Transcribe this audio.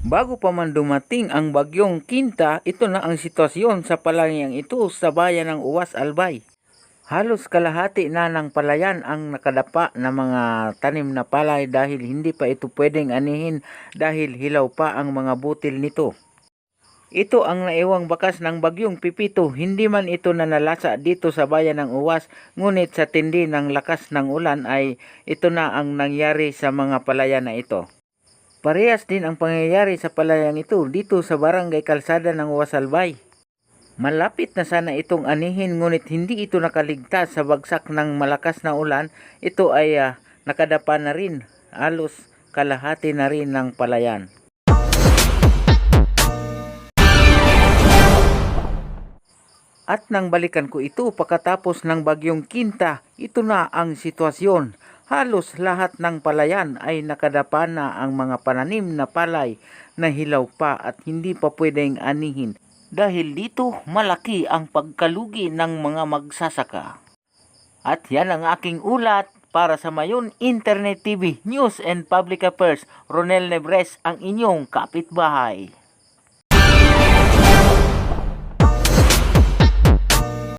Bago pa man dumating ang bagyong Kinta, ito na ang sitwasyon sa palayang ito sa bayan ng Uwas Albay. Halos kalahati na ng palayan ang nakadapa na mga tanim na palay dahil hindi pa ito pwedeng anihin dahil hilaw pa ang mga butil nito. Ito ang naiwang bakas ng bagyong Pipito. Hindi man ito nanalasa dito sa bayan ng Uwas, ngunit sa tindi ng lakas ng ulan ay ito na ang nangyari sa mga palayan na ito. Parehas din ang pangyayari sa palayang ito dito sa barangay Kalsada ng Uwas Albay. Malapit na sana itong anihin ngunit hindi ito nakaligtas sa bagsak ng malakas na ulan. Ito ay ah, nakadapa na rin. Halos kalahati na rin ng palayan. At nang balikan ko ito pagkatapos ng bagyong Kinta, ito na ang sitwasyon. Halos lahat ng palayan ay nakadapa na ang mga pananim na palay na hilaw pa at hindi pa pwedeng anihin. Dahil dito malaki ang pagkalugi ng mga magsasaka. At yan ang aking ulat para sa Mayon Internet TV News and Public Affairs. Ronel Nebres ang inyong kapitbahay.